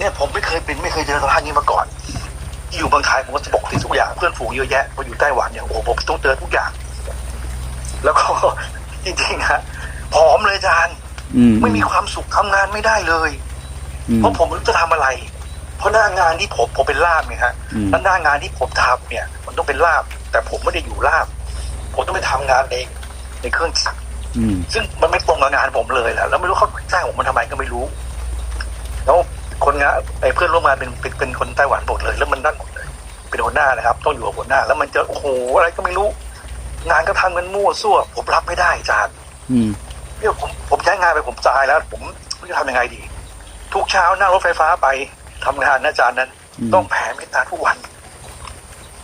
เนี่ยผมไม่เคยเป็นไม่เคยเจอสภาพนี้มาก่อน อยู่เมืองไทยผมก็ปกติทุกอย่างเพื่อนฝูงเยอะแยะพออยู่ไต้หวันเนี่ยโอ้โหผมต้องเจอทุกอย่าง แล้วก็จริงๆฮะผอมเลยอาจารย์อืมไม่มีความสุขทำงานไม่ได้เลยอืมเพราะผมไม่รู้จะทำอะไร เพราะหน้างานที่ผมผมเป็นล่ามเนี่ยฮะอืมแล้วหน้างานที่ผมทำเนี่ย มันต้องเป็นล่าม แต่ผมไม่ได้อยู่ล่าม ผมต้องไปทำงานในในเครื่องจักรอืมซึ่งมันไม่ตรงกับงานผมเลยแหละแล้วไม่รู้เขาจ้างผมมาทำไมก็ไม่รู้ แล้ว คนงานไอ้เพื่อนร่วมงานเป็นเป็นเป็นคนไต้หวันหมดเลย แล้วมันนั่นหมดเลย เป็นหัวหน้านะครับ ต้องอยู่กับหัวหน้า แล้วมันจะโอ้โหอะไรก็ไม่รู้ งานก็ทำกันมั่วซั่ว ผมรับไม่ได้อาจารย์อืมเนี่ยผมผมใช้งานไปผมตายแล้ว ผมไม่รู้จะทำยังไงดี ทุกเช้านั่งรถไฟฟ้าไปทำงานนะอาจารย์นั้นอืมต้องแผ่เมตตาทุกวัน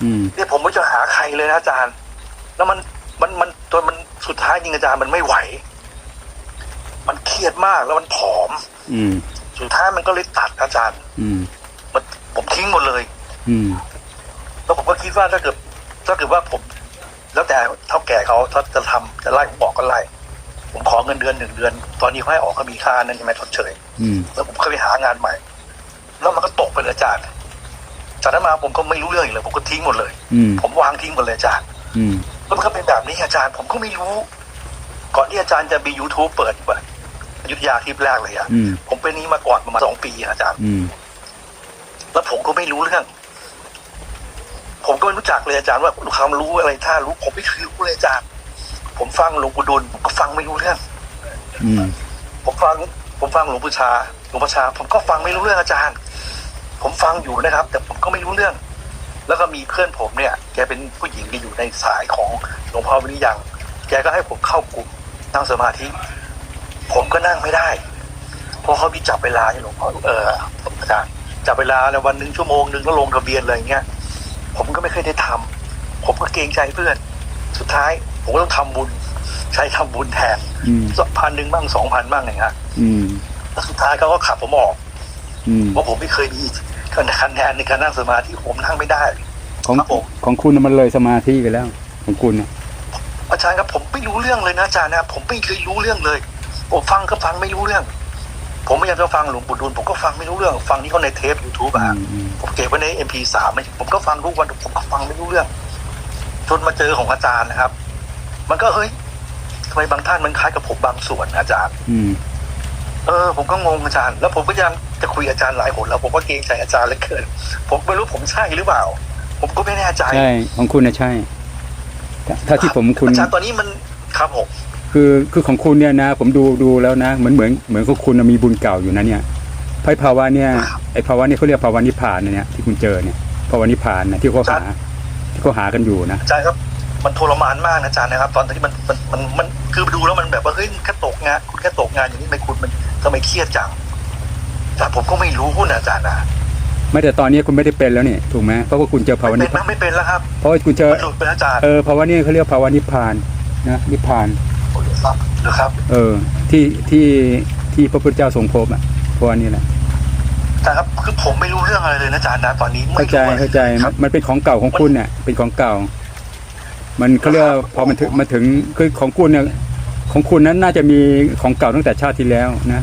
อืมเนี่ยผมไม่รู้จะหาใครเลยนะอาจารย์ แล้วมันมันมันจนมันสุดท้ายจริงอาจารย์มันไม่ไหว มันเครียดมากแล้วมันผอม อืม สุดท้ายมันก็เลยตัดอาจารย์อืมมันผมทิ้งหมดเลย อืมแล้วผมก็คิดว่าถ้าเกิดถ้าเกิดว่าผม แล้วแต่เท่าแก่เขาถ้าจะทำจะไล่ผมบอกก็ไล่ผมขอเงินเดือนหนึ่งเดือน ตอนนี้เขาให้ออกก็มีค่านั้นใช่ไหมทดเชยอืมแล้วผมก็ไปหางานใหม่ แล้วมันก็ตกไปเลยอาจารย์จากนั้นมาผมก็ไม่รู้เรื่องอีกเลย ผมก็ทิ้งหมดเลยอืมผมวางทิ้งหมดเลยอาจารย์อืมแล้วมันก็เป็นแบบนี้อาจารย์ ผมก็ไม่รู้ ก่อนที่อาจารย์จะมี YouTube เปิดเปิดอ ยุทธยาคลิปแรกเลยอะอืมผมเป็นนี้มาก่อนประมาณสองปีอะอาจารย์อืมแล้วผมก็ไม่รู้เรื่อง ผมก็ไม่รู้จักเลยอาจารย์ว่าความรู้อะไรถ้ารู้ ผมไม่เคยรู้เลยอาจารย์ ผมฟังหลวงปู่ดุลผมก็ฟังไม่รู้เรื่องอืมผมฟัง ผมฟังหลวงปู่ชาหลวงพ่อชา ผมก็ฟังไม่รู้เรื่องอาจารย์ ผมฟังอยู่นะครับ แต่ผมก็ไม่รู้เรื่อง แล้วก็มีเพื่อนผมเนี่ย แกเป็นผู้หญิงที่อยู่ในสายของหลวงพ่อวิริยังแกก็ให้ผมเข้ากลุ่มนั่งสมาธิ ผมก็นั่งไม่ได้เพราะเขามีจับเวลาให้หลวงพ่อเอออาจารย์จับเวลาแล้ววันหนึ่งชั่วโมงหนึ่งก็ลงทะเบียนอะไรอย่างเงี้ยผมก็ไม่เคยได้ทำผมก็เกรงใจเพื่อน สุดท้าย ผมก็ต้องทำบุญ ใช้ทำบุญแทนอืมพันหนึ่งบ้างสองพันบ้างไงฮะอืมแล้วสุดท้ายเขาก็ขับผมออกอืมเพราะผมไม่เคยมีคะแนนในการนั่งสมาธิผมนั่งไม่ได้ ของครับผมของคุณน่ะมันเลยสมาธิไปแล้ว ของคุณเนี่ยอาจารย์ครับผมไม่รู้เรื่องเลยนะอาจารย์นะผมไม่เคยรู้เรื่องเลย ผมฟังก็ฟังไม่รู้เรื่อง ผมพยายามจะฟังหลวงปู่ดูลผมก็ฟังไม่รู้เรื่อง ฟังที่เขาในเทปยูทูบอือะมอืมผมเก็บไว้ใน MP3 ผมก็ฟังทุกวันผมก็ฟังไม่รู้เรื่อง จนมาเจอของอาจารย์นะครับ มันก็เฮ้ยทำไมบางท่านมันคล้ายกับผมบางส่วนอาจารย์ อืมเออผมก็งงอาจารย์ แล้วผมก็ยังจะคุยกับอาจารย์หลายคนแล้วผมก็เกรงใจอาจารย์เหลือเกินผมไม่รู้ผมใช่หรือเปล่า ผมก็ไม่แน่ใจใช่ของคุณนะใช่ถ้าที่ผมคุณอาจารย์ตอนนี้มันครับผม คือคือของคุณเนี่ยนะ ผมดูดูแล้วนะเหมือนเหมือนเหมือนของคุณน่ะมีบุญเก่าอยู่นะเนี่ยไพ่ภาวะเนี่ยไอ้ภาวะเนี่ยเขาเรียกภาวะนิพพานนะเนี่ยที่คุณเจอเนี่ยภาวะนิพพานนะที่เขาหาที่เขาหากันอยู่นะอาจารย์ครับมันทรมานมากนะอาจารย์นะครับ ตอนที่มันมันมันมันคือดูแล้วมันแบบว่าเฮ้ยแค่ตกงานคุณแค่ตกงานอย่างนี้ทำไมคุณมันทำไมเครียดจังแต่ผมก็ไม่รู้นะอาจารย์นะไม่แต่ตอนนี้คุณไม่ได้เป็นแล้วนี่ถูกไหมเพราะว่าคุณเจอภาวะไม่นิเป็พนพานนะไม่เป็นแล้วครับเพราะว่าคุณเจอมันหลุดไปแล้วอาจารย์เออภาวะนี้เขาเรียกภาวะนิพพานนะนิพพาน หรือครับ เออ ที่ที่ที่พระพุทธเจ้าทรงพบอะภาวะนี้แหละอาจารย์ครับคือผมไม่รู้เรื่องอะไรเลยนะอาจารย์นะตอนนี้ไม่เข้าใจรู้อะไรเข้าใจครับมันเป็นของเก่าของคุณเนี่ยเป็นของเก่า มันเขาเรียกว่าพอมันถึงมาถึงคือของคุณเนี่ยของคุณนั้นน่าจะมีของเก่าตั้งแต่ชาติที่แล้วนะ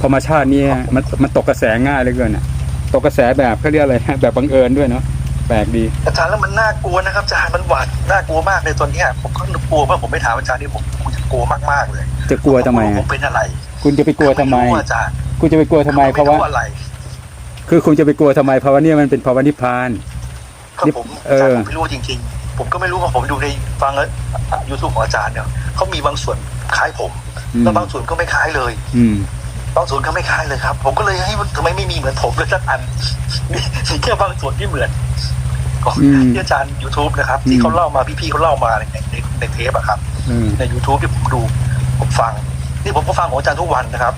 พอมาชาตินี้มันมันตกกระแสง่ายเหลือเกินอะตกกระแสแบบเขาเรียกอะไรนะแบบบังเอิญด้วยเนาะแปลกดีอาจารย์แล้วมันน่ากลัวนะครับอาจารย์มันหวาดน่ากลัวมากเลยตอนเนี้ยผมก็กลัวว่าผมไม่ถามอาจารย์นี่ผมผมจะ กลัวมากๆเลยจะกลัวทำไมผอะมเป็นอะไร คุณจะไปกลัวทำไมรู้อาจารย์คุณจะไปกลัวทำไมเพราะว่าอะไรคือคุณจะไปกลัวทำไมเพราะว่าเนี่ยมันเป็นภาวะนิพพานก็ผมเอออาจารย์ผมไม่รู้จริง ๆ ผมก็ไม่รู้ว่าผมดูในฟังยูทูบของอาจารย์เนี่ยเขามีบางส่วนคล้ายผมอืมแล้วบางส่วนก็ไม่คล้ายเลย อืมบางส่วนก็ไม่คล้ายเลยครับ ผมก็เลยให้มันทำไมไม่มีเหมือนผมเลยสักอันมีมีแค่บางส่วนที่เหมือนก็อืมที่อาจารย์ YouTube นะครับอืที่มเขาเล่ามาพี่ๆเขาเล่ามาในในในเทปอะครับ อืม ใน YouTube ที่ผมดู ผมฟัง นี่ผมก็ฟังของอาจารย์ทุกวันนะครับ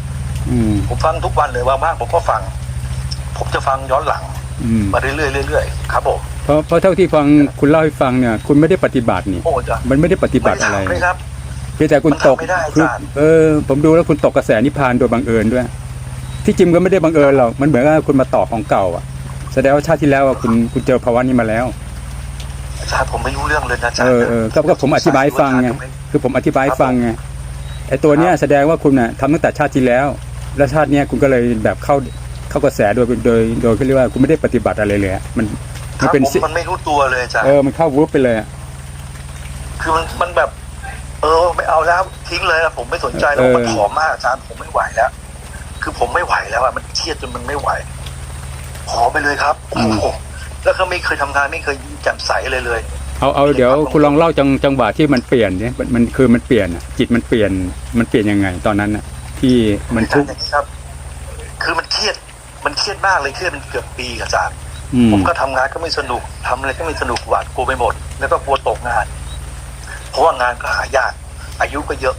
อืม ผมฟังทุกวันเลยว่ามากผมก็ฟัง ผมจะฟังย้อนหลังอืม มาเรื่อยๆเรื่อยๆครับผมเพราะเพราะเท่าที่ฟังคุณเล่าให้ฟังเนี่ย คุณไม่ได้ปฏิบัตินี่ โอ้จะมันไม่ได้ปฏิบัติไม่อะไรทำเลยครับ เพียงแต่คุณตกมันทำไม่ได้คืออาจารย์เออ ผมดูแล้วคุณตกกระแสนิพพานโดยบังเอิญด้วย ที่จริงก็ไม่ได้บังเอิญหรอก มันเหมือนกับคุณมาต่อของเก่าอะ แสดงว่าชาติที่แล้วอะคุณคุณเจอภาวะนี้มาแล้วอา จารย์ผมไม่รู้เรื่องเลยนะอาจารเอย์อเออก็ก็ผมอธิบายให้ฟังไงคือผมอธิบายให้ฟังไงไอ้ตัวเนี้ยแสดงว่าคุณน่ะทำตั้งแต่ชาติที่แล้ว แล้วชาติเนี้ยคุณก็เลยแบบเข้าเข้ากระแสโดยโดยโดยเขาเรียกว่าคุณไม่ได้ปฏิบัติอะไรเลยอะมันคมันรับเป็นผมสิมันไม่รู้ตัวเลยอาจารย์เออมันเข้าวุบไปเลยอะคือมันมันแบบ เออไม่เอาแล้วทิ้งเลยนะผมไม่สนใจแล้วเออมันผอมมากอาจารย์ผมไม่ไหวแล้ว คือผมไม่ไหวแล้วอะมันเครียดจนมันไม่ไหวผอมไปเลยครับโอ้โห แล้วก็ไม่เคยทำงานไม่เคยยิ้มแจ่มใสเลยเลย เอาเอาเดี๋ยวคุณลองเล่าจังจังหวะที่มันเปลี่ยนเนี่ยมันมันคือมันเปลี่ยนอะจิตมันเปลี่ยนมันเปลี่ยนยังไง ตอนนั้นอะที่มันทุกข์อย่างนี้ครับ คือมันเครียดมันเครียดมากเลยเครียดมันเกือบปีอาจารย์อืมผมก็ทำงานก็ไม่สนุกทำอะไรก็ไม่สนุกหวาดกลัวไปหมด แล้วก็กลัวตกงาน เพราะว่างานก็หายาก อายุก็เยอะ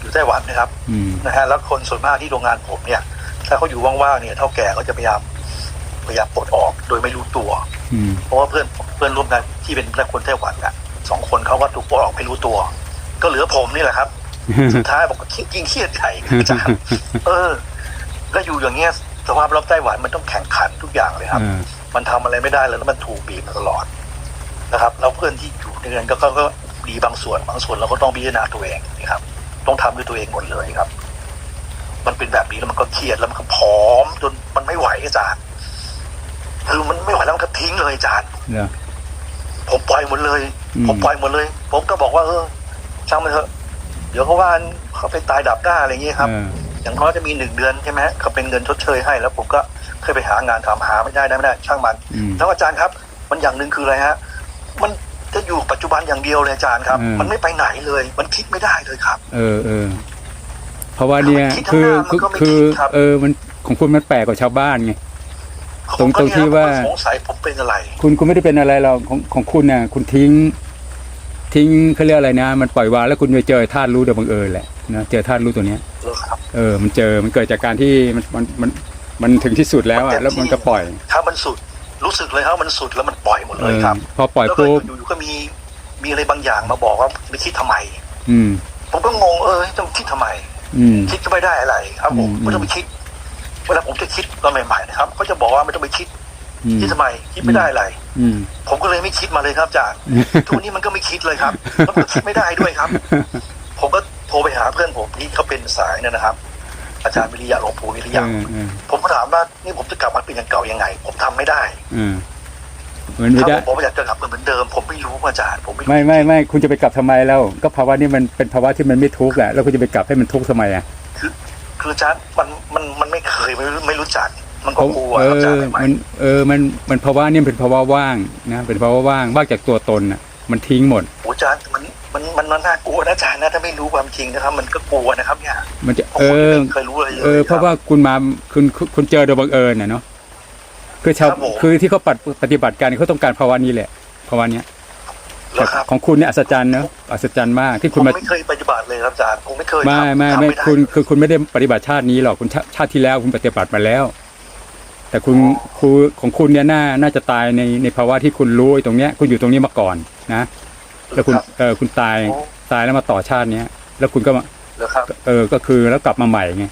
อยู่ไต้หวันนะครับอืมนะฮะแล้วคนส่วนมากที่โรงงานผมเนี่ยถ้าเขาอยู่ว่างๆเนี่ยเท่าแก่เขาจะพยายาม พยายามปลดออกโดยไม่รู้ตัวอืมเพราะว่าเพื่อนเพื่อนร่วมงานที่เป็นนักคนไต้หวันอะสองคนเขาก็ถูกปลดออกไม่รู้ตัว ก็เหลือผมนี่แหละครับ สุดท้ายบอกว่ายิ่งเครียดใหญ่อาจารย์เออ แล้วอยู่อย่างเงี้ยสภาพรอบไต้หวันมันต้องแข่งขันทุกอย่างเลยครับอ่ามันทำอะไรไม่ได้เลยแล้วมันถูกบีบมาตลอดนะครับ แล้วเพื่อนที่อยู่ในนั้นก็ก็ก็ดีบางส่วนบางส่วนเราก็ต้องพิจารณาตัวเองนะครับ ต้องทำด้วยตัวเองหมดเลยครับ มันเป็นแบบนี้แล้วมันก็เครียดแล้วมันก็ผอมจนมันไม่ไหวอาจารย์ คือมันไม่ไหวแล้วมันก็ทิ้งเลยอาจารย์เหรอ ผมปล่อยหมดเลย อืม ผมปล่อยหมดเลย ผมก็บอกว่าเออช่างมันเถอะ เดี๋ยวเขาว่าเขาไปตายดับหน้าอะไรอย่างเงี้ยครับ เอออย่างน้อยจะมีหนึ่งเดือนใช่ไหมเขาเป็นเงินชดเชยให้ แล้วผมก็เคยไปหางานทำหาไม่ได้ได้ไม่ได้ ช่างมัน อืม แล้วอาจารย์ครับ มันอย่างหนึ่งคืออะไรฮะ มันจะอยู่ปัจจุบันอย่างเดียวเลยอาจารย์ครับ อืม มันไม่ไปไหนเลย มันคิดไม่ได้เลยครับ เออเออเพราะว่าเนี่ยคิดคือข้างหน้ามันคือก็ไม่คือคิดครับเออ มันของคุณมันแปลกกว่าชาวบ้านไง ตรงผมก็ตรงที่เนี่ยว่าผมก็สงสัยผมเป็นอะไร คุณคุณไม่ได้เป็นอะไรหรอกของของคุณน่ะคุณทิ้ง ทิ้งเขาเรียกอะไรนะ มันปล่อยวางแล้วคุณไปเจอธาตุรู้โดยบังเอิญแหละนะเจอธาตุรู้ตัวเนี้ยเหรอครับเออ มันเจอมันเกิดจากการที่มันมันมันมันถึงที่สุดแล้วมันเต็อะมแล้วมันที่ก็ปล่อย ถ้ามันสุดรู้สึกเลยครับมันสุดแล้วมันปล่อยหมดเอเลยอครับ พอปล่อยแล้วก็ปุ๊บอยู่ๆก็มีมีอะไรบางอย่างมาบอกว่าไปคิดทำไม อืมผมก็งงเออจะคิดทำไมอืมคิดก็ไม่ได้อะไร ครับผมอืมไม่ต้องไปคิด เวลาผมจะคิดตอนใหม่ๆนะครับเขาจะบอกว่าไม่ต้องไปคิดอืมคิดทำไมคิดไม่ได้อะไรอืมผมก็เลยไม่คิดมาเลยครับอาจารย์ทุกวันนี้มันก็ไม่คิดเลยครับแล้วมันก็คิดไม่ได้ด้วยครับ ผมก็โทรไปหาเพื่อนผมที่เขาเป็นสายเนี่ยนะครับ อาจารย์วิริยะหลวงปู่วิริยะเออเออผมก็ถามว่านี่ผมจะกลับมาเป็นอย่างเก่ายังไง ผมทำไม่ได้เออมันไม่ถ้าได้ผมบอกว่าอยากจะกลับมาเหมือนเดิม ผมไม่รู้อาจารย์ผมไม่รู้ไม่ไม่ไม่คุณจะไปกลับทำไมแล้ว ก็ภาวะนี้มันเป็นภาวะที่มันไม่ทุกข์แหละแล้วคุณจะไปกลับให้มันทุกข์ทำไมอะ คือคืออาจารย์มันมันมันไม่เคยไม่รู้ไม่รู้จัก มันก็กลัวเอครับอาจารอย์ใหม่มันเออมันมันภาวะนี่เป็นภาวะว่างนะเป็นภาวะว่างว่างจากตัวตนอะ มันทิ้งหมด ๆโอ้อาจารย์มันมันมันมันน่ากลัวนะอาจารย์นะถ้าไม่รู้ความจริงนะครับ มันก็กลัวนะครับเนี่ยมันจะผมเออไม่เคยรู้อะไรเลยเออ เพราะว่าคุณมาคุณคุณคุณเจอโดยบังเอิญน่ะเนาะคือชาวครับผม คือที่เขาปฏิปฏิบัติการเขาต้องการภาวะนี้แหละภาวะเนี้ยเหรอ ครับของคุณเนี่ยอัศจรรย์เนอะอัศจรรย์มากที่ผคุณมมาไม่เคยปฏิบัติเลยครับอาจารย์ผมไม่เคยไม่ทำไม่ทำไม่ด้คุณคือคุณไม่ได้ปฏิบัติชาตินี้หรอกคุณชาชาติที่แล้วคุณปฏิบัติมาแล้ว แต่คุณครูของคุณเนี่ยน่าน่าจะตายในในภาวะที่คุณรู้ไอ้ตรงเนี้ย คุณอยู่ตรงนี้มาก่อนนะ แล้วคุณครับเออคุณตายโอ้ตายแล้วมาต่อชาติเนี้ย แล้วคุณก็มาเหรอครับเออก็คือแล้วกลับมาใหม่ไง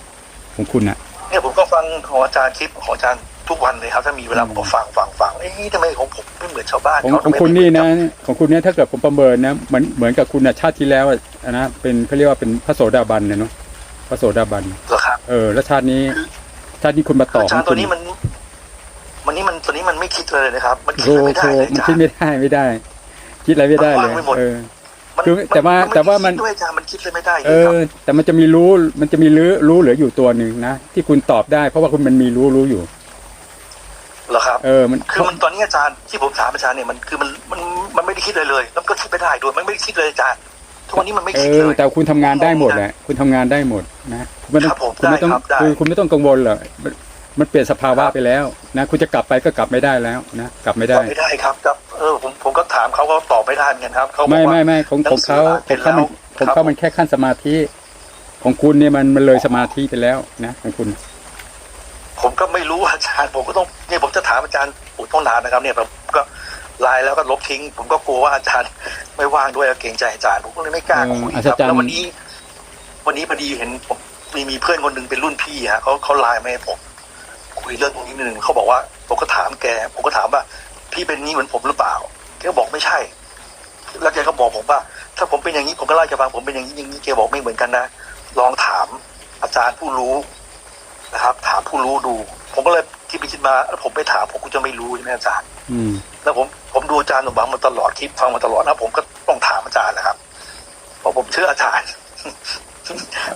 ของคุณน่ะเนี่ยผมก็ฟังของอาจารย์คลิปของอาจารย์ ทุกวันเลยครับ ถ้ามีเวลาผมก็ฟังฟังฟังเอ๊ะทำไมของผมไม่เหมือนชาวบ้านของเขาของทำไมคุณนี่นะไม่เหมือของคุณเนี่ยถ้าเกิดผมประเมินนะเหมือนเหมือนกับคุณนะชาติที่แล้วอะนะเป็นเขาเรียกว่าเป็นพระโสดาบันเนี่ยเนาะพระโสดาบันเหรอครับเออแล้วชาตินี้ ชาตินี้คุณมาคือต่ออาขจาอรงย์คุตัวณนี้มัน มันนี่มันตัวนี้มันไม่คิดเลยนะครับ มันคิดโธ่อะไรไม่ได้โธ่เลยมันอาจารคิดย์ไม่ได้ไม่ได้ คิดอะไรไม่ได้เลยมันว่างไปหมดเออมันคือแต่ว่าไแต่ว่ามันคิดด้วยอาจารย์มันคิดเลยไม่ได้เลเอยครัอบแต่มันจะมีรู้มันจะมีรู้รู้เหลืออยู่ตัวหนึ่งนะที่คุณตอบได้ เพราะว่าคุณมันมีรู้รู้อยู่ เหรอครับเออมันคือมันตอนนี้อาจารย์ที่ผมถามอาจารย์เนี่ยมันคือมันมันมันไม่ได้คิดเลยเลย แล้วมันก็คิดไม่ได้ด้วยมันไม่ได้คิดเลยอาจารย์ทุกวันนี้มันไม่เอคิดอเลยแต่คุณทำงานได้หมดแหละคุณทำงานได้หมดนะคุณไม่ต้องครับผมคุณไม่ต้องได้ครับได้คือคุณไม่ต้องกังวลหรอกมันมันเปลี่ยนสภาวะไปแล้วนะคุณจะกลับไปก็กลับไม่ได้แล้วนะกลับไม่ตได้อบไม่ได้ครับครับเออผมผมก็ถามเขาเขาตอบไม่ได้เหมือนกันครับเขาบอกไม่ว่าไม่ไม่ของของเขาหนัของงสือเขามันของอ่านเสร็จแล้วเขามันแค่ขั้นสมาธิ ของคุณเนี่ยมันมันเลยสมาธิไปแล้วนะของคุณ ผมก็ไม่รู้อาจารย์ผมก็ต้องเนี่ยผมจะถามอาจารย์ปู่ต้องนานนะครับ เนี่ยผมก็ไลน์แล้วก็ลบทิ้ง ผมก็กลัวว่าอาจารย์ไม่ว่างด้วยเกรงใจอาจารย์ผมก็เลยไม่กล้าคุยเอออัคศรับจรรย์แล้ววันนี้ วันนี้พอดีเห็นผมมีมีเพื่อนคนหนึ่งเป็นรุ่นพี่ฮะเขาเขาไลน์มาให้ผมคุยเรื่องตรงนี้นิดนึงเขาบอกว่าผมก็ถามแก ผมก็ถามว่า พี่เป็นนี้เหมือนผมหรือเปล่าแกก็บอกไม่ใช่ แล้วแกก็บอกผมว่า ถ้าผมเป็นอย่างนี้ผมก็เล่าให้แกฟังผมเป็นอย่างนี้อย่างนี้แกบอกไม่เหมือนกันนะลองถามอาจารย์ผู้รู้ นะครับ ถามผู้รู้ดู ผมก็เลยคิดไปคิดมาแล้วผมไปถามผมก็จะไม่รู้ใช่ไหมอาจารย์อืมแล้วผมผมดูอาจารย์หนุ่มบังมาตลอดคลิปฟังมาตลอดนะผมก็ต้องถามอาจารย์นะครับเพราะผมเชื่ออาจารย์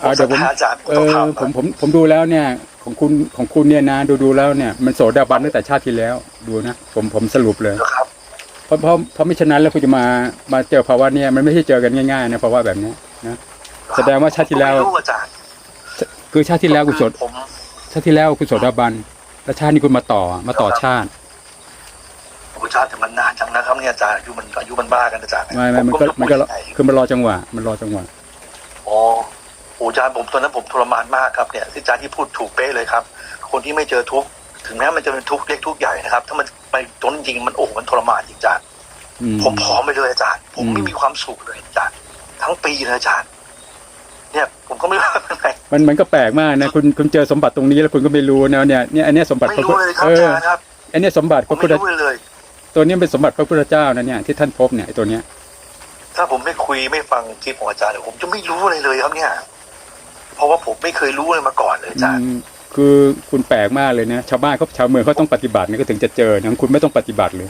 เอาเดี๋ยวผมศรัทธาอาจารย์ผมเอต้องอถามผมผมผมดูแล้วเนี่ย ของคุณของคุณเนี่ยนะดูดูแล้วเนี่ยมันโสดาบันตั้งแต่ชาติที่แล้วดูนะผมผมสรุปเลยนะครับเพราะเพราะเพราะไม่ฉะนั้นแล้วคุณจะมามาเจอภาวะเนี่ยมันไม่ใช่เจอกันง่ายๆนะภาวะแบบเนี้ยนะแสดงว่าชาติที่แล้วผมไม่รู้อาจารย์คือชาติที่แล้วคุณโสดผม ชาติที่แล้วคุณโสดาบันแล้วชาตินี้คุณมาต่อมาต่อชาติผมอาจารย์แต่มันนานจังนะครับเนี่ยอาจารย์อายุมันอายุมันบ้ากันอาจารย์ไม่ไม่มันก็ผมันก็จะพูดยังไงคือมันรอจังหวะ มันรอจังหวะอ๋อโอ้อาจารย์ผมตอนนั้นผมทรมานมากครับเนี่ยที่อาจารย์ที่พูดถูกเป๊ะเลยครับ คนที่ไม่เจอทุกข์ถึงแม้มันจะเป็นทุกข์เล็กทุกข์ใหญ่นะครับ ถ้ามันไปจนจริงมันโอ้มันทรมานจริงอาจารย์อืมผมผอมไปเลยอาจารย์ผมอืมไม่มีความสุขเลยอาจารย์ ทั้งปีเลยอาจารย์เนี่ย ผมก็ไม่รู้ว่าเป็นไงมันมันก็แปลกมากนะคุณคุณเจอสมบัติตรงนี้แล้วคุณก็ไม่รู้นะเนี่ยเนี่ยอันเนี้ยสมบัติไม่พระรู้พุทธเลยครับเออาอจารย์ครับอันเนี้ยสมบัติผพมระพุไม่ทธรู้เลย ตัวเนี้ยเป็นสมบัติพระพุทธเจ้านะเนี่ยที่ท่านพบเนี่ยไอ้ตัวเนี้ยถ้าผมไม่คุยไม่ฟังคลิปของอาจารย์เนี่ยผมจะไม่รู้อะไรเลยครับเนี่ย เพราะว่าผมไม่เคยรู้เลยมาก่อนเลยอาจารย์ อืมคือคุณแปลกมากเลยนะชาวบ้านเขาชาวเมืองเขาต้องปฏิบัติเนี่ยก็ถึงจะเจอนะคุณไม่ต้องปฏิบัติเลย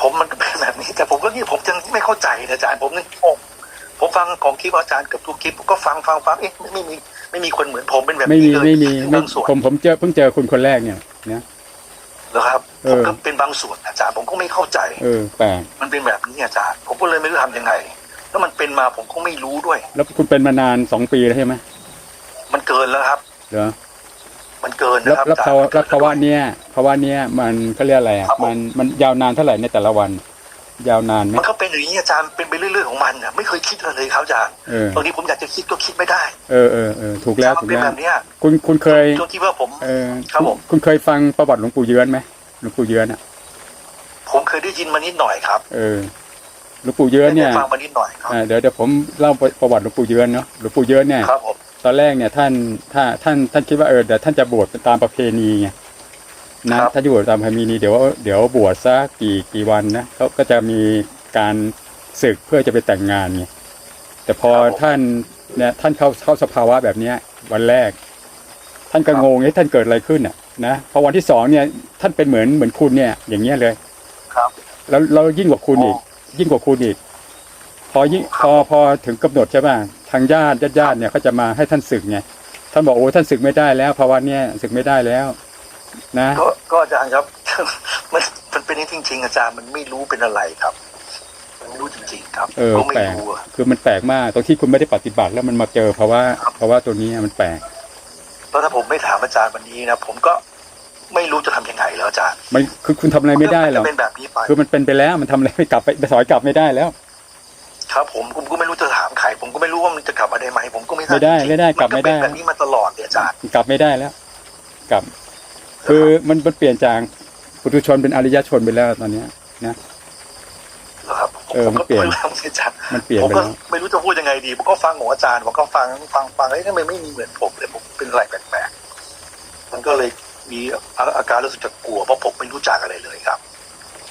ผมมันก็เป็นแบบนี้แต่ผมก็นี่ผมยังไม่เข้าใจนะอาจารย์ผมนึกงง ผมฟังของคลิปอาจารย์เกือบทุกคลิปผมก็ฟังฟังฟังเอ๊ะไม่ไม่มีไม่มีคนเหมือนผมเป็นแบบไม่นี้มีเลยไม่มีเป็นไม่บางส่วนผมผมเจอเพิ่งเจอคุณคนแรกเนี่ยนะ เหรอครับเอผมอ ก็เป็นบางส่วนอาจารย์ผมก็ไม่เข้าใจ เออแปลกมันเป็นแบบนี้อาจารย์ ผมก็เลยไม่รู้ทำยังไง แล้วมันเป็นมาผมก็ไม่รู้ด้วย แล้วคุณเป็นมานานสองปีแล้วใช่ไหมมันเกินแล้วครับ เหรอมันเกินแล้วนะครับแล้วอาจารภาวะย์แล้วภาวะเนี้ยภาวะเนี้ยมันเขาเรียกอะไรอะครับผม มันมันยาวนานเท่าไหร่ในแต่ละวัน ยาวนานไหมมันก็เป็นอย่างนี้อาจารย์เป็นไปเรื่อยๆของมันอะไม่เคยคิดอะไรเลยครับอาจารย์เออบางทีผมอยากจะคิดก็คิดไม่ได้ เออเออเออถูกแล้วมัถูกเป็นแล้แบวบเนี้ยคุณคุณเคยจนที่ว่าผมเออครับผมคุณเคยฟังประวัติหลวงปู่เยือนไหมหลวงปู่เยือนอะ ผมเคยได้ยินมานิดหน่อยครับ เออหลวงปู่เยือนเนี่ยได้ฟังมานิดหน่อยครับอ่าเดี๋ยวเดี๋ยวผมเล่าประวัติหลวงปู่เยือนเนาะหลวงปู่เยือนเนี่ยครับผมตอนแรกเนี่ยท่านถ้าท่านท่านคิดว่าเออเดี๋ยวท่านจะบวชตามประเพณีไง นะท่านจะบวชตามประเพณีเดี๋ยวเดี๋ยวบวชสักกี่กี่วันนะเขาก็จะมีการศึกเพื่อจะไปแต่งงานไงแต่พอท่านเนี่ยท่านเข้าเข้าสภาวะแบบเนี้ย วันแรก ท่านก็งงเอ๊ะท่านเกิดอะไรขึ้นอะนะพอวันที่สองเนี่ยท่านเป็นเหมือนเหมือนคุณเนี่ย อย่างเงี้ยเลยครับ แล้วเรายิ่งกว่าคุณอีก ยิ่งกว่าคุณอีก พอยิ่งครับพอพอถึงกำหนดใช่ป่ะทางญาติญาติญาติเนี่ยเขาจะมาให้ท่านศึกไงท่านบอกโอ้ท่านศึกไม่ได้แล้วภาวะเนี้ยศึกไม่ได้แล้ว นะก็ก็อาจารย์ครับ มันมันเป็นอย่างนี้จริง ๆ อาจารย์มันไม่รู้เป็นอะไรครับมันไม่รู้จริง ๆ ครับเออก็ไม่แปลกรู้อะคือมันแปลกมากตรงที่คุณไม่ได้ปฏิบัติแล้วมันมาเจอภาวะภาวะตัวนี้มันแปลกแล้วถ้าผมไม่ถามอาจารย์วันนี้นะผมก็ไม่รู้จะทำยังไงแล้วอาจารย์มันคือคุณทำอะไรไม่ได้หรอกนจะเป็นแบบนี้ไปคือมันเป็นไปแล้วมันทำอะไรไม่กลับไปไปถอยกลับไม่ได้แล้ว ครับ ผมผมก็ไม่รู้จะถามใครผมก็ไม่รู้ว่ามันจะกลับมาได้ไหมผมก็ไม่ทราบไม่ได้จริงๆไม่ได้กลับไม่ได้ นเป็นแบบนี้มาตลอดเลยอาจารย์ กลับไม่ได้แล้ว กลับ คือมันมันเปลี่ยนจากปุถุชนเป็นอริยชนไปแล้วตอนเนี้ยนะนะครับเออผมมันก็เปลี่ยนไม่รู้ทำอาจารย์มันเปลี่ยนผมไปก็แล้วไม่รู้จะพูดยังไงดีผมก็ฟังของอาจารย์ผมก็ฟังฟังฟังเอ้ยทำไมไม่มีเหมือนผมเลยผมเป็นอะไรแปลกๆมันก็เลยมีอาอาการรู้สึกจะกลัวเพราะผมไม่รู้จักอะไรเลยครับ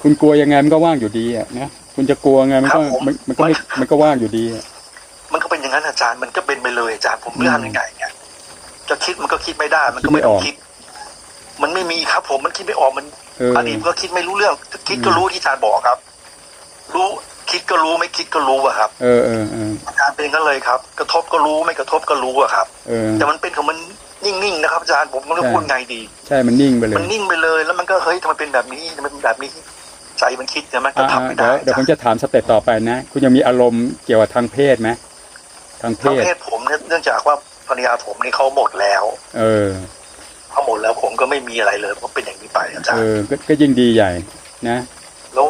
คุณกลัวยังไงมันก็ว่างอยู่ดีอะนะคุณจะกลัวไงมันก็ครับผมมันมันก็ไม่มันก็ว่างอยู่ดีอะมันก็เป็นอย่างนั้นอาจารย์มันก็เป็นไปเลยอาจารย์ผมไม่รู้อืมทำยังไงเนี่ยจะคิดมันก็คิดไม่ได้ มันก็ไม่ต้องคิคิดด มันไม่มีครับผมมันคิดไม่ออกมันเอออดีตก็คิดไม่รู้เรื่อง คิดก็อืมรู้ที่อาจารย์บอกครับ รู้คิดก็รู้ไม่คิดก็รู้อะครับ เออเออเอออาจารย์เป็นกันเลยครับ กระทบก็รู้ไม่กระทบก็รู้อะครับเออแต่มันเป็นของมันนิ่งๆนะครับอาจารย์ผมไม่รู้ใช่พูดไงดี ใช่มันนิ่งไปเลย มันนิ่งไปเลย แล้วมันก็เฮ้ยทำไมเป็นแบบนี้ทำไมเป็นแบบนี้ใจมันคิดแต่มันก็อ่าทำไม่เดี๋ได้ยวเดี๋ยวผมจะถามสเต็ปต่อไปนะ คุณยังมีอารมณ์เกี่ยวกับทางเพศไหมทางเพทางศเพศผมเนี่ยเนื่องจากว่าภรรยาผมนี่เขาหมดแล้ว เออ ก็ไม่มีอะไรเลยเพราะเป็นอย่างนี้ไปอาจารเอย์อก็ก็ยิ่งดีใหญ่นะแล้ว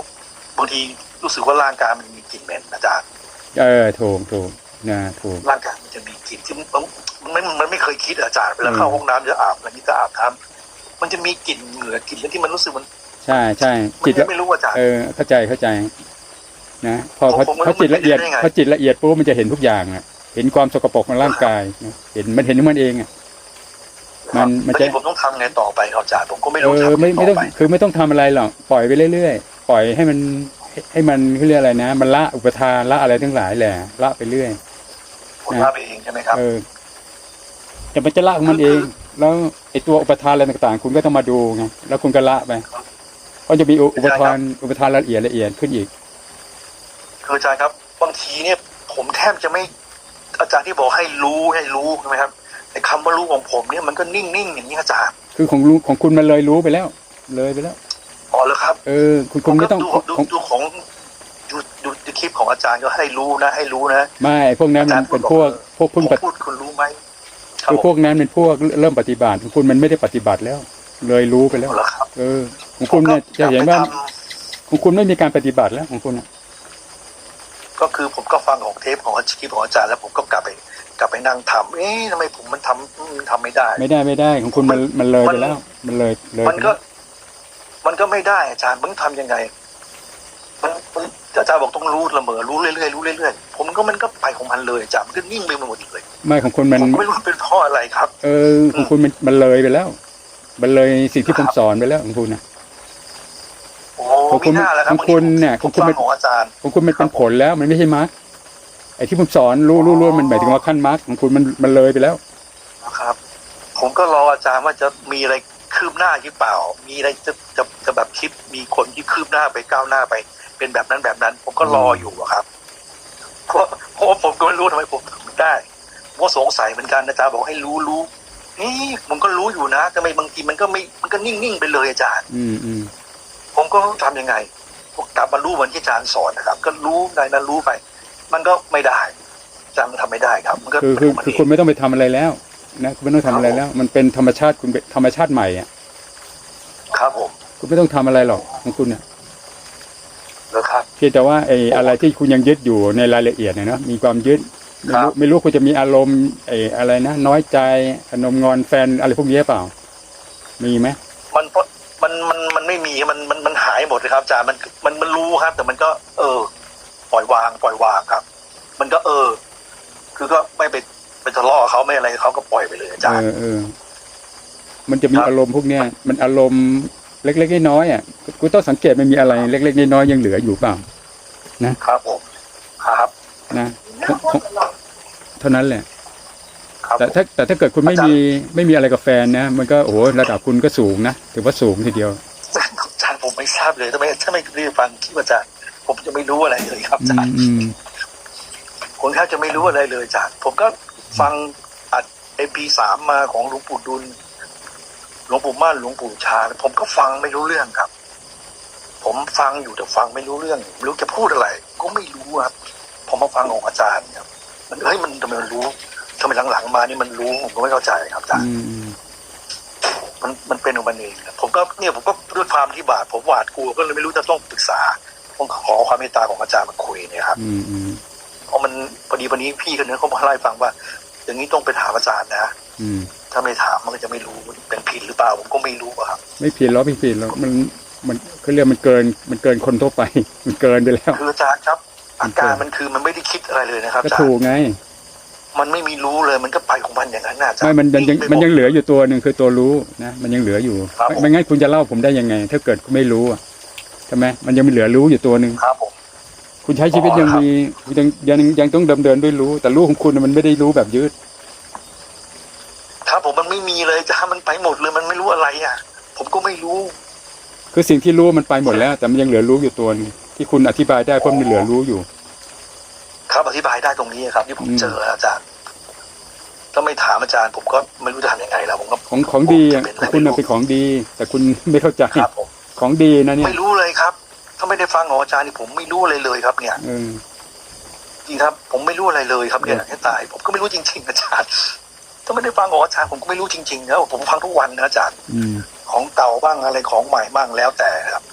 บางทีรู้สึกว่าร่างกายมันมีกลิ่นเหม็นอาจารย์เออถูกถูกนะถูกร่างกายมันจะมีกลิ่นที่มันมันไม่มันไม่เคยคิดอาจารย์เวลาอืมเข้าห้องน้ำจะอาบอะไรนี้จะอาบน้ำมันจะมีกลิ่นเหงื่อกลิ่นแล้วที่มันรู้สึกมัน ใช่ใช่มันจิตละไม่รู้อาจารย์เออเข้าใจเข้าใจ นะพอพอผมไม่รู้พอจิตละเอียดมันเป็นได้ไงพอจิตละเอียดปุ๊บมันจะเห็นทุกอย่างอะ เห็นความสกปรกของร่างกายนะเห็นมันเห็นของมันเองอะ มันมันแล้วจะนี่ผมต้องทำไงต่อไปครับอาจารย์ผมก็ไม่เอรู้อทำไม่ไงไม่ต่ต้อองไปคือไม่ต้องทำอะไรหรอกปล่อยไปเรื่อยๆปล่อยให้มันให้ให้มันเขาเรียกอะไรนะ มันละอุปทานละอะไรทั้งหลายแหละละไปเรื่อยผมว่าไปเองใช่ไหมครับเออแต่มันจะละของมันเอง แล้วไอ้ตัวอุปทานอะไรต่างๆ คุณก็ต้องมาดูไงแล้วคุณก็ละไปก็จะมีอุอุปทานอุปทานละเอียดละเอียดขึ้นอีกคืออาจารย์ครับบางทีเนี่ย ผมแทบจะไม่อาจารย์ที่บอกให้รู้ให้รู้ใช่ไหมครับ ไอ้คำว่ารู้ของผมเนี่ยมันก็นิ่งๆอย่างนี้อาจารย์คือของรู้ของคุณมันเลยรู้ไปแล้ว เลยไปแล้วอ๋อแล้วครับ เออ คุณคุณไม่ต้องดูของดูของดูของดูดูดูคลิปของอาจารย์ก็ให้รู้นะ ให้รู้นะไม่ไอ้พวกนั้นมันเป็นพวกพวกผเพึ่งมปฏิพูดคุณรู้ไหมครับคือผพวมกนั้นเป็นพวกเริ่มปฏิบัติของคุณมันไม่ได้ปฏิบัติแล้ว เลยรู้ไปแล้วเหรอครับเออ ของคุณเนี่ยจะเห็นว่าผมก็กลับไปทของคุณไม่มีการปฏิบัติแล้วของคุณอะำก็คือผมก็ฟังของเทปของคลิปของอาจารย์แล้วผมก็กลับไป กลับไปนั่งทำเอ๊ะทำไมผมมันทำมันทำไม่ได้ ไม่ได้ไม่ได้ของคุณมันมันเลยไปแล้ว มันเลยเลยมันไปก็แล้วมันก็ไม่ได้อาจารย์มึงทำยังไงมันมันอาจารย์บอกต้องรู้ละเมอรู้เรื่อยๆรู้เรื่อยๆผมก็มันก็ไปของมันเลยอาจารย์มันก็นิ่งไปหมดเลยไม่ของคุณมันผมก็ไม่รู้เป็นเพราะอะไรครับ เออของคุณมันมันเลยไปแล้ว มันเลยสิ่งที่ผมสอนไปแล้วของคุณนะโอ้ของคุณไม่น่าแล้วครับของคุณเนี่ยผของมคุณฟัเป็นงของอาจารย์ของคุณมันเป็นผลแล้ว มันไม่ใช่มรรคไอ้ที่ผมสอนรู้รู้รู้มันหมายถึงว่าขั้นมรรคของคุณมันมันเลยไปแล้วนะครับ ผมก็รออาจารย์ว่าจะมีอะไรคืบหน้าหรือเปล่า มีอะไรจะจะจะแบบคลิปมีคนที่คืบหน้าไปก้าวหน้าไป เป็นแบบนั้นแบบนั้น ผมก็รออยู่อะครับเพราะเพราะว่าผมก็ไม่รู้ทำไมผมทำไม่ได้ผมก็สงสัยเหมือนกันอาจารย์บอกให้รู้รู้นี่ผมก็รู้อยู่นะทำไมบางทีมันก็ไม่มันก็นิ่งๆไปเลยอาจารย์ อืมอืมผมก็ทำยังไงผมกลับมารู้เหมือนที่อาจารย์สอนนะครับ ก็รู้ในนั้นรู้ไป มันก็ไม่ได้อาจารย์มันทำไม่ได้ครับ มันก็คือคือมันคือเงคุณไม่ต้องไปทำอะไรแล้ว นะคุณไม่ต้องทำอะไรแล้ว มันเป็นธรรมชาติคุณเป็นธรรมชาติใหม่อะครับผมคุณไม่ต้องทำอะไรหรอกของคุณเนี่ยแล้วครับเพียงแต่ว่าไอ้อะไรที่คุณยังยึดอยู่ในรายละเอียดเนี่ยเนาะมีความยึดไม่ครัรู้บไม่รู้คุณจะมีอารมณ์ไอ้อะไรนะน้อยใจอารมณ์งอนแฟนอะไรพวกนี้เปล่า มีไหมมันมันมันมันไม่มีมันมันมันหายหมดเลยครับอาจารย์มันมันมันรู้ครับ แต่มันก็ เออ ปล่อยวาง ปล่อยวางครับ มันก็เออ คือก็ไม่ไปไปทะเลาะกับเขาไม่อะไรเขาก็ปล่อยไปเลยอาจารเอย์อเออมันจะมีครับอารมณ์พวกเนี้ยมันอารมณ์เล็กๆน้อยๆอะกูต้องสังเกตมันมีอะไร เล็ก ๆน้อยๆยังเหลืออยู่เปล่าครับผมครับนะเท่านั้นแหละครับแต่ถ้าแต่ถ้าเกิดคุณไม่อาจารย์มีไม่มีอะไรกับแฟนนะมันก็โอ้โหระดับคุณก็สูงนะถือว่าสูงทีเดียวอาจารย์ผมไม่ทราบเลยทำไมถ้าไม่ได้ฟังที่อาจารย์ ผมจะไม่รู้อะไรเลยครับอาอืจารมย์อืมผมแทบจะไม่รู้อะไรเลยอาจารย์ผมก็ฟังอัดเอ็มพีสามมาของหลวงปู่ดุลหลวงปู่ม่านหลวงปู่ชา ผมก็ฟังไม่รู้เรื่องครับ ผมฟังอยู่แต่ฟังไม่รู้เรื่องไม่รู้จะพูดอะไร ก็ไม่รู้ครับผมมาฟังของอาจารย์ครับ มันเฮ้ยมันทำไมมันรู้ทำไมหลังๆมานี่มันรู้ผมก็ไม่เข้าใจครับอาจารย์อืมอืมมันมันเป็นของมันเองครับผมก็เนี่ยผมก็ด้วยความที่บาดผมหวาดกลัวก็เลยไม่รู้จะต้องปรึกษา ผมขอความเมตตาของอาจารย์มาคุยเนี่ยครับอืมอืมเพราะมันพอดีวันนี้พี่คนนึงเขามาเล่าให้ฟังว่า อย่างนี้ต้องไปถามอาจารย์นะอืมถ้าไม่ถามมันก็จะไม่รู้เป็นผิดหรือเปล่าผมก็ไม่รู้อะครับ ไม่ผิดหรอกไม่ผิดหรอกมันมันเขาเรียกมันเกินมันเกินคนทั่วไป มันเกินไปแล้วคืออาจารย์ครับ อาการมันคือมันไม่ได้คิดอะไรเลยนะครับก็อาจารถูกย์ไง มันไม่มีรู้เลยมันก็ไปของมันอย่างนั้นนะอาจารย์ไม่มันมันยังไปมันยังหดเหลืออยู่ตัวหนึ่งคือตัวรู้นะมันยังเหลืออยู่ครับไม่ผมไม่งั้นคุณจะเล่าผมได้ยังไง ถ้าเกิดคุณไม่รู้อะใช่ไหมมันยังมีเหลือรู้อยู่ตัวหนึ่งครับผมคุณใช้ชีวิตอ๋อยังครับมียังยังยังต้องดำเนินด้วยรู้ แต่รู้ของคุณน่ะมันไม่ได้รู้แบบยืด ครับผมมันไม่มีเลยอาจารย์มันไปหมดเลยมันไม่รู้อะไรอะ ผมก็ไม่รู้ คือสิ่งที่รู้มันไปหมดแล้ว แต่มันยังเหลือรู้อยู่ตัวหนึงที่คุณอธิบายได้เพราะมันเหลือรู้อยู่ ครับอธิบายได้ตรงนี้ครับ ที่ผมอืมเจออาจารย์ถ้าไม่ถามอาจารย์ผมก็ไม่รู้จะทำยังไงแล้วผมก็ของของดีอะจะเป็นขอะองไรคุณไม่น่ะรู้เป็นของดี แต่คุณไม่เข้าใจครับผม ของดีนะเนี่ย ไม่รู้เลยครับ ถ้าไม่ได้ฟังของอาจารย์นี่ผมไม่รู้อะไรเลยครับ เนี่ยเออจริงครับ ผมไม่รู้อะไรเลยครับเนี่ยให้ตาย ผมก็ไม่รู้จริง ๆ อาจารย์ ถ้าไม่ได้ฟังของอาจารย์ผมก็ไม่รู้จริงๆนะผมฟังทุกวันนะอาจารย์อืมของเก่าบ้างอะไรของใหม่บ้างแล้วแต่ครับ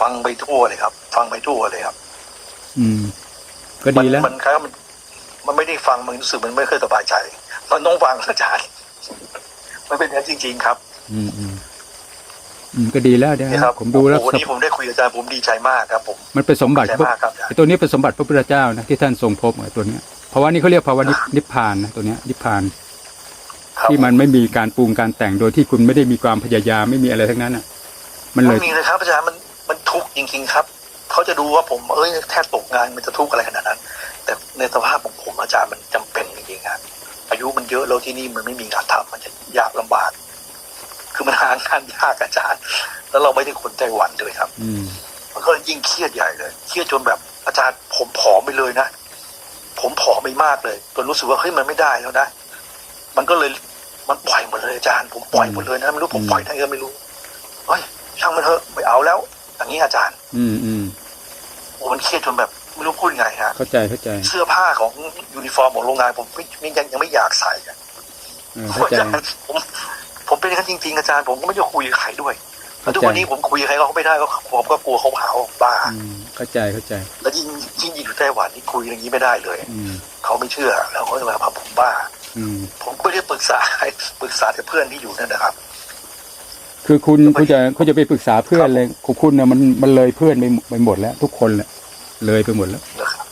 ฟังไปทั่วเลยครับ ฟังไปทั่วเลยครับ อืม ก็ดีแล้ว มันมันครับมันมันไม่ได้ฟังมันรู้สึกมันไม่เคยสบายใจ มันต้องฟังอาจารย์ มันเป็นอย่างนั้นจริง ๆ ครับ อืมอืม อืมก็ดีแล้วเนี่ยนี่ครับผมดูแล้วโอ้โหวันนี้ผมได้คุยกับอาจารย์ผมดีใจมากครับผม มันเป็นสมบัติดีใจพวกมากครับอาจารไอ้ย์ตัวนี้เป็นสมบัติพระพุทธเจ้านะที่ท่านทรงพบไอ้ตัวเนี้ยเพราะว่านี่เขาเรียกภาวะนินิพพานนะตัวเนี้ยนิพพาน ครับที่มันไม่มีการปรุงการแต่งโดยที่คุณไม่ได้มีความพยายามไม่มีอะไรทั้งนั้นอะ มันเลไม่ยมีเลยครับอาจารย์มันมันทุกข์จริง ๆ ครับเขาจะดูว่าผมเอ้ยแทบตกงานมันจะทุกข์อะไรขนาดนั้น แต่ในสภาพของผมอาจารย์มันจำเป็นจริงๆครับอายุมันเยอะแล้วที่นี่มันไม่มีงานทำมันจะยากลำบาก คือมันหางานยากอาจารย์ แล้วเราไม่ได้คนไต้หวันด้วยครับ อืมมันก็ยิ่งเครียดใหญ่เลย เครียดจนแบบอาจารย์ผมผอมไปเลยนะ ผมผอมไปมากเลยจนรู้สึกว่าเฮ้ยมันไม่ได้แล้วนะ มันก็เลยมันปล่อยหมดเลยอาจารย์ ผมปล่อยหมดเลยนะไม่รู้ผมปล่อยได้ก็ไม่รู้เฮ้ยช่างมันเถอะไม่เอาแล้ว อย่างนี้อาจารย์ อืมอืมโอ้มันเครียดจนแบบไม่รู้พูดยังไงฮะเข้าใจเข้าใจเสื้อผ้าของยูนิฟอร์มของโรงงานผมไม่ไม่ยังยังไม่อยากใส่อะ เออเข้าอาใจจารย์ผม ผมเป็นอย่างนั้นจริงๆอาจารย์ผมก็ไม่ได้คุยกับใครด้วยเข้าทุกใจวันนี้ผมคุยกับใครก็ไม่ได้ก็ผมก็กลัวเขาหาว่าผมบ้าอืมเข้าใจเข้าใจ แล้วยิ่งยิ่งอยู่ไต้หวันนี่คุยอย่างนี้ไม่ได้เลยอืมเขาไม่เชื่อแล้วเขาจะมาพาผมบ้าอืมผมก็ไม่ได้ปรึกษาใครปรึกษาแต่เพื่อนที่อยู่นั่นนะครับ คือคุณคุณจะคุณจะไปปรึกษาเพื่อนเลยของคุณเนี่ยมันมันเลยเพื่อนไปไปหมดแล้ว ทุกคนแหละเลยไปหมดแล้วนะครับ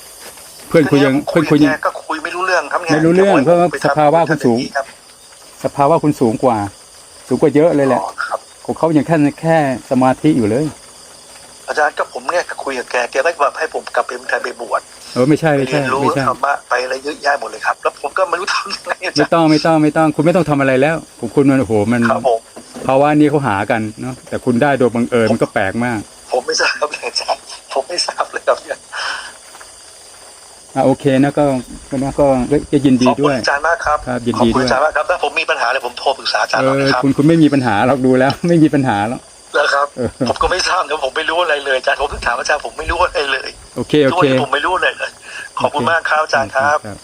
เพื่อนคุณยังทีเพื่อนนี้คุณผมยังคุยกับแกก็คุยไม่รู้เรื่องทำไงไม่รู้เรื่องเพราะว่าสภาวะคุณสูงครับสภาวะคุณสูงกว่า สูงกว่าเยอะเลยแหละอ๋อครับของเขายังแค่แค่สมาธิอยู่เลย อาจารย์ก็ผมเนี่ยก็คุยกับแกแกก็แบบให้ผมกลับไปเมืองไทยไปบวชเออไม่ใช่ไปไม่เรีใช่ยนรู้ไม่ใช่ธรรมะไปอะไรเยอะแยะหมดเลยครับ แล้วผมก็ไม่รู้ทำยังไงอาไม่จารย์ต้องไม่ต้องไม่ต้อง คุณไม่ต้องทำอะไรแล้วผมคุณมันโอ้โหมันครับผมภาวะนี้เขาหากันเนาะแต่คุณได้โดยบังเอิญมันก็แปลกมาก ผมไม่ทราบเลยอาจารย์ผมไม่ทราบเลยครับเนี่ย อะโอเคนะก็ก็นะก็ก็ยินดีขอบคุด้ณวยอาจารย์มากครับครับยินขอบดีคุณด้วย อาจารย์มากครับถ้าผมมีปัญหาอะไรผมโทรปรึกษาอาจารย์เอหน่อยอนะครับคุณคุณไม่มีปัญหาเราดูแล้ว ไม่มีปัญหาแล้วนะครับ เออ ผมก็ไม่ทราบนะผมไม่รู้อะไรเลยอาจารย์ผมเพิ่งถามอาจารย์ผมไม่รู้อะไรเลยโอเคโอทุกวัเคนนี้ผมไม่รู้อะไรเลยขอบคุณมากครับอาจารย์ครับครับ